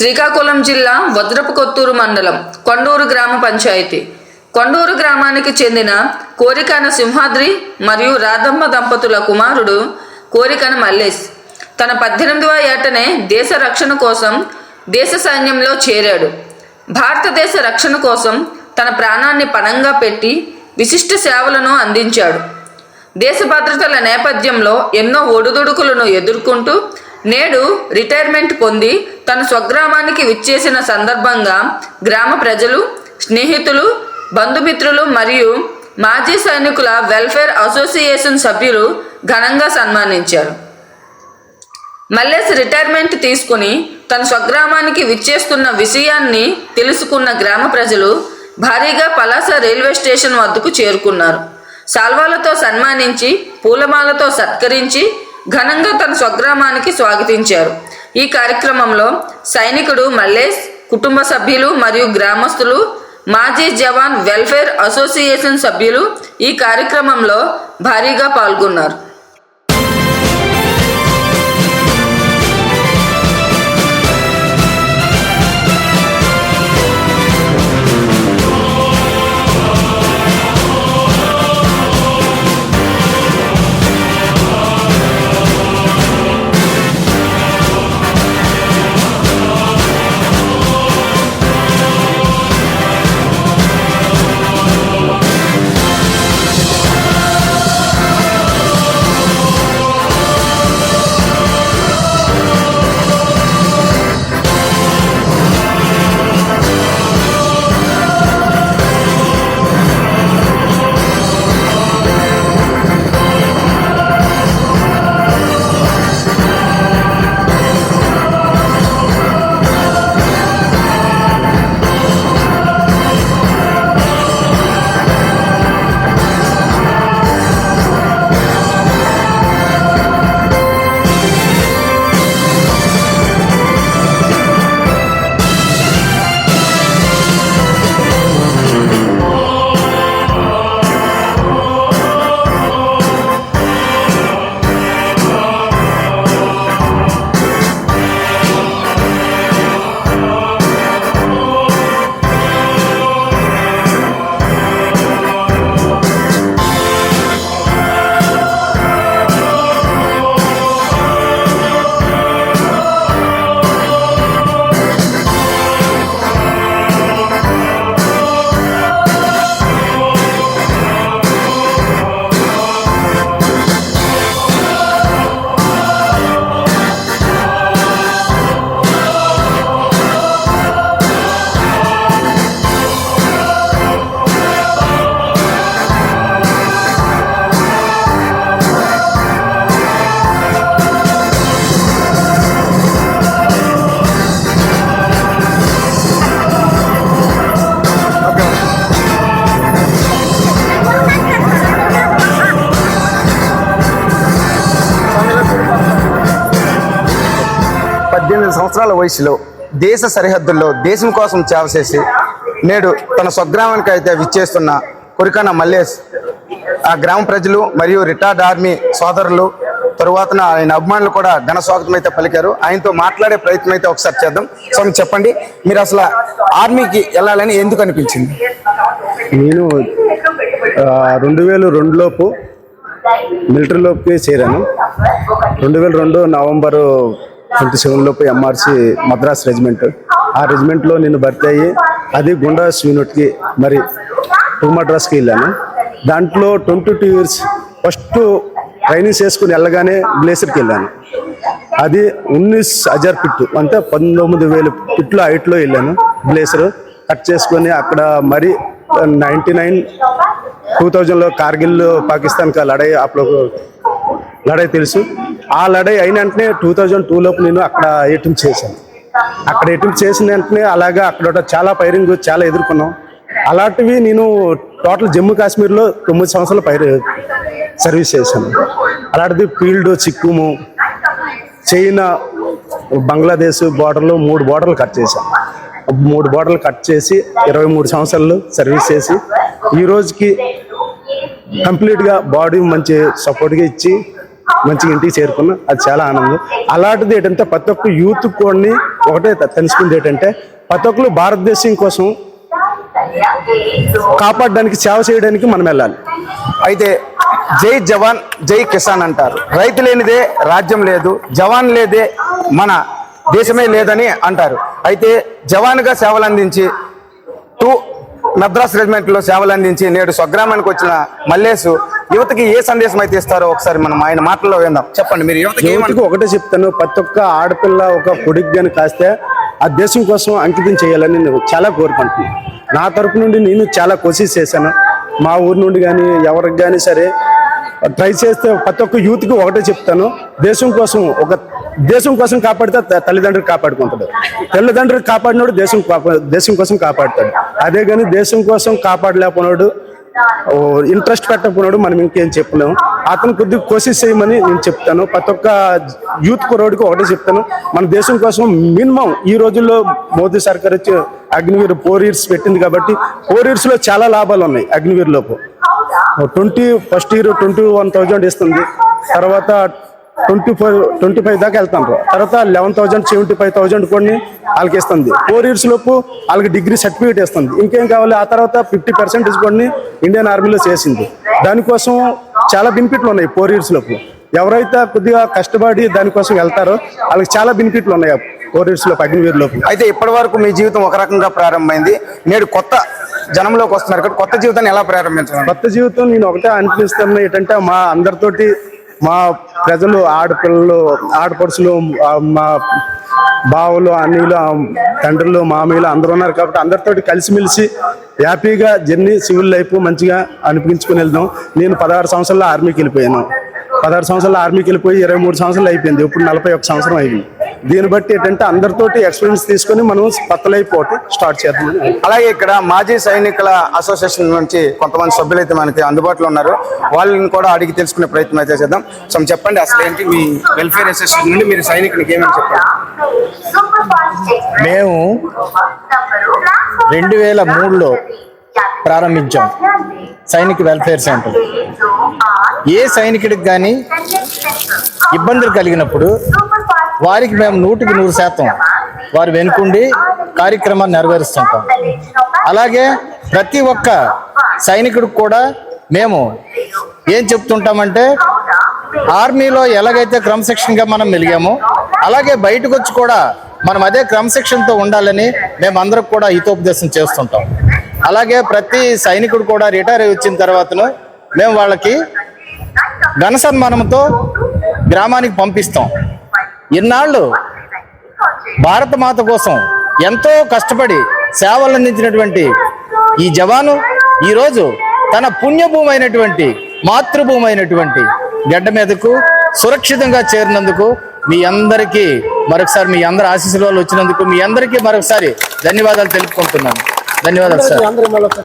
శ్రీకాకుళం జిల్లా వజ్రపు కొత్తూరు మండలం కొండూరు గ్రామ పంచాయతీ. కొండూరు గ్రామానికి చెందిన కోరికన సింహాద్రి మరియు రాధమ్మ దంపతుల కుమారుడు కోరికన మల్లేష్ తన పద్దెనిమిదవ ఏటనే దేశ రక్షణ కోసం దేశ సైన్యంలో చేరాడు. భారతదేశ రక్షణ కోసం తన ప్రాణాన్ని పణంగా పెట్టి విశిష్ట సేవలను అందించాడు. దేశ భద్రతల నేపథ్యంలో ఎన్నో ఒడుదుడుకులను ఎదుర్కొంటూ నేడు రిటైర్మెంట్ పొంది తన స్వగ్రామానికి విచ్చేసిన సందర్భంగా గ్రామ ప్రజలు స్నేహితులు బంధుమిత్రులు మరియు మాజీ సైనికుల వెల్ఫేర్ అసోసియేషన్ సభ్యులు ఘనంగా సన్మానించారు. మల్లేష్ రిటైర్మెంట్ తీసుకుని తన స్వగ్రామానికి విచ్చేస్తున్న విషయాన్ని తెలుసుకున్న గ్రామ ప్రజలు భారీగా పలాస రైల్వే స్టేషన్ వద్దకు చేరుకున్నారు. సాల్వాలతో సన్మానించి పూలమాలతో సత్కరించి ఘనంగా తన స్వగ్రామానికి స్వాగతించారు. ఈ కార్యక్రమంలో సైనికుడు మల్లేష్ కుటుంబ సభ్యులు మరియు గ్రామస్తులు మాజీ జవాన్ వెల్ఫేర్ అసోసియేషన్ సభ్యులు ఈ కార్యక్రమంలో భారీగా పాల్గొన్నారు. సంవత్సరాల వయసులో దేశ సరిహద్దుల్లో దేశం కోసం సేవ చేసి నేడు తన స్వగ్రామానికి అయితే విచ్చేస్తున్న కొరికాన మల్లేష్ ఆ గ్రామ ప్రజలు మరియు రిటైర్డ్ ఆర్మీ సోదరులు తరువాత ఆయన అభిమానులు కూడా ఘన స్వాగతం అయితే పలికారు. ఆయనతో మాట్లాడే ప్రయత్నం అయితే ఒకసారి చేద్దాం. సో చెప్పండి. మీరు అసలు ఆర్మీకి వెళ్ళాలని ఎందుకు అనిపించింది? నేను రెండు వేల రెండులోపు మిలిటరీలోకి చేరాను. రెండు వేల రెండు నవంబరు ట్వంటీ సెవెన్ లోపు ఎంఆర్సి మద్రాస్ రెజిమెంట్. ఆ రెజిమెంట్లో నేను భర్తీ అయ్యి అది గుండాస్ యూనిట్కి మరి టూ మద్రాస్కి వెళ్ళాను. దాంట్లో twenty two years first training చేసుకుని వెళ్ళగానే గ్లేసర్కి వెళ్ళాను. అది ఉన్నీస్ హజార్ పిట్ అంటే పంతొమ్మిది వేల పిట్లు హైట్లో వెళ్ళాను గ్లేసర్ కట్ చేసుకొని అక్కడ మరి నైంటీ నైన్ టూ థౌజండ్లో కార్గిల్ పాకిస్తాన్కి లడాయి అప్పుడు లడై తెలుసు. ఆ లడై అయిన వెంటనే టూ థౌజండ్ టూలోపు నేను అక్కడ ఎటింప్ చేశాను. అక్కడ ఎటింప్ చేసిన వెంటనే అలాగా అక్కడ చాలా పైరింగ్ చాలా ఎదుర్కొన్నాం. అలాంటివి నేను టోటల్ జమ్మూ కాశ్మీర్లో తొమ్మిది సంవత్సరాలు పైరు సర్వీస్ చేశాను. అలాంటిది ఫీల్డ్ చిక్కుము చైనా బంగ్లాదేశ్ బోర్డర్లు మూడు బోర్డర్లు కట్ చేశాను. మూడు బోర్డర్లు కట్ చేసి ఇరవై మూడు సంవత్సరాలు సర్వీస్ చేసి ఈ రోజుకి కంప్లీట్గా బాడీ మంచి సపోర్ట్గా ఇచ్చి మంచిగా ఇంటికి చేరుకున్నాం. అది చాలా ఆనందం. అలాంటిది ఏంటంటే ప్రతి ఒక్క యూత్ కూడా ఒకటే తెలుసుకుంది ఏంటంటే ప్రతి ఒక్కరు భారతదేశం కోసం కాపాడడానికి సేవ చేయడానికి మనం వెళ్ళాలి. అయితే జై జవాన్ జై కిసాన్ అంటారు. రైతు లేనిదే రాజ్యం లేదు జవాన్ లేదే మన దేశమే లేదని అంటారు. అయితే జవాన్గా సేవలు అందించి టూ మద్రాస్ రెజిమెంట్లో సేవలు అందించి నేడు స్వగ్రామానికి వచ్చిన మల్లేసు యువతకి ఏ సందేశం అయితే ఇస్తారో ఒకసారి మనం ఆయన మాటల్లో విందాం. చెప్పండి మీరు యువతకి ఒకటే చెప్తాను ప్రతి ఒక్క ఆడపిల్ల ఒక కొడుకు కాస్తే ఆ దేశం కోసం అంకితం చేయాలని నేను చాలా కోరుకుంటున్నాను. నా తరపు నుండి నేను చాలా కోసిస్ చేశాను. మా ఊరు నుండి కానీ ఎవరికి కానీ సరే ట్రై చేస్తే ప్రతి ఒక్క యూత్కి ఒకటే చెప్తాను. దేశం కోసం ఒక దేశం కోసం కాపాడితే తల్లిదండ్రులు కాపాడుకుంటాడు. తల్లిదండ్రులు కాపాడినోడు దేశం దేశం కోసం కాపాడుతాడు. అదే కానీ దేశం కోసం కాపాడలేకపోయినాడు ఇంట్రెస్ట్ పెట్టకపోయినాడు మనం ఇంకేం చెప్పలేము. అతను కొద్దిగా కోషిష్ చేయమని నేను చెప్తాను. ప్రతి ఒక్క యూత్ కురోడికి ఒకటే చెప్తాను. మన దేశం కోసం మినిమం ఈ రోజుల్లో మోదీ సర్కార్ వచ్చి అగ్నివీర్ ఫోర్ ఇయర్స్ పెట్టింది కాబట్టి ఫోర్ ఇయర్స్లో చాలా లాభాలు ఉన్నాయి అగ్నివీర్ లోపు. Twenty first year twenty one thousand ఇస్తుంది. తర్వాత ట్వంటీ ఫైవ్ ట్వంటీ ఫైవ్ దాకా వెళ్తాను తర్వాత eleven thousand seventy five thousand కొన్ని వాళ్ళకి ఇస్తుంది. ఫోర్ ఇయర్స్ లోపు వాళ్ళకి డిగ్రీ సర్టిఫికేట్ ఇస్తుంది. ఇంకేం కావాలి? ఆ తర్వాత ఫిఫ్టీ పర్సెంటేజ్ కొన్ని ఇండియన్ ఆర్మీలో చేసింది. దానికోసం చాలా బెనిఫిట్లు ఉన్నాయి ఫోర్ ఇయర్స్ లోపు. ఎవరైతే కొద్దిగా కష్టపడి దానికోసం వెళ్తారో వాళ్ళకి చాలా బెనిఫిట్లు ఉన్నాయి ఫోర్ ఇయర్స్ లోపు అయితే ఇప్పటి వరకు మీ జీవితం ఒక రకంగా ప్రారంభమైంది. నేడు కొత్త జనంలోకి వస్తున్నారు కొత్త జీవితాన్ని ఎలా ప్రారంభించాలి కొత్త జీవితం నేను ఒకటే అనిపిస్తున్నా ఏంటంటే మా అందరితోటి మా ప్రజలు ఆడపిల్లలు ఆడపడుచులు మా బావులు అన్నీలు తండ్రులు మామయ్యలు అందరూ ఉన్నారు కాబట్టి అందరితోటి కలిసిమెలిసి హ్యాపీగా జర్నీ సివిల్ లైఫ్ మంచిగా అనిపించుకుని వెళ్దాం. నేను పదహారు సంవత్సరాల ఆర్మీకి వెళ్ళిపోయాను. పదహారు సంవత్సరాలు ఆర్మీకి వెళ్ళిపోయి ఇరవై మూడు సంవత్సరాలు అయిపోయింది. ఇప్పుడు నలభై ఒక సంవత్సరం అయింది. దీన్ని బట్టి ఏంటంటే అందరితోటి ఎక్స్పీరియన్స్ తీసుకొని మనం ఒకటి స్టార్ట్ చేద్దామని అలాగే ఇక్కడ మాజీ సైనికుల అసోసియేషన్ నుంచి కొంతమంది సభ్యులు అయితే మనకి అందుబాటులో ఉన్నారు. వాళ్ళని కూడా అడిగి తెలుసుకునే ప్రయత్నం అయితే చేద్దాం. సో చెప్పండి అసలు ఏంటి మీ వెల్ఫేర్ అసోసియేషన్ నుండి మీరు సైనికునికి ఏమని చెప్పారు? మేము రెండు వేల మూడులో ప్రారంభించాం సైనిక వెల్ఫేర్ సెంటర్ ఏ సైనికుడికి కానీ ఇబ్బందులు కలిగినప్పుడు వారికి మేము నూటికి నూరు శాతం వారు వెనుకుండి కార్యక్రమాన్ని నెరవేరుస్తుంటాం అలాగే ప్రతి ఒక్క సైనికుడికి కూడా మేము ఏం చెప్తుంటామంటే ఆర్మీలో ఎలాగైతే క్రమశిక్షణగా మనం మెలిగామో అలాగే బయటకు వచ్చి కూడా మనం అదే క్రమశిక్షణతో ఉండాలని మేము అందరికి కూడా హితోపదేశం చేస్తుంటాం. అలాగే ప్రతి సైనికుడు కూడా రిటైర్ అయి వచ్చిన తర్వాతను మేము వాళ్ళకి ఘన సన్మానంతో గ్రామానికి పంపిస్తాం. ఇన్నాళ్ళు భారత మాత కోసం ఎంతో కష్టపడి సేవలు అందించినటువంటి ఈ జవాను ఈరోజు తన పుణ్యభూమి అయినటువంటి మాతృభూమి అయినటువంటి గడ్డ మీదకు సురక్షితంగా చేరినందుకు మీ అందరికీ మరొకసారి మీ అందరి ఆశీస్సుల వచ్చినందుకు మీ అందరికీ మరొకసారి ధన్యవాదాలు తెలుపుకుంటున్నాను. ధన్యవాదాలు సార్.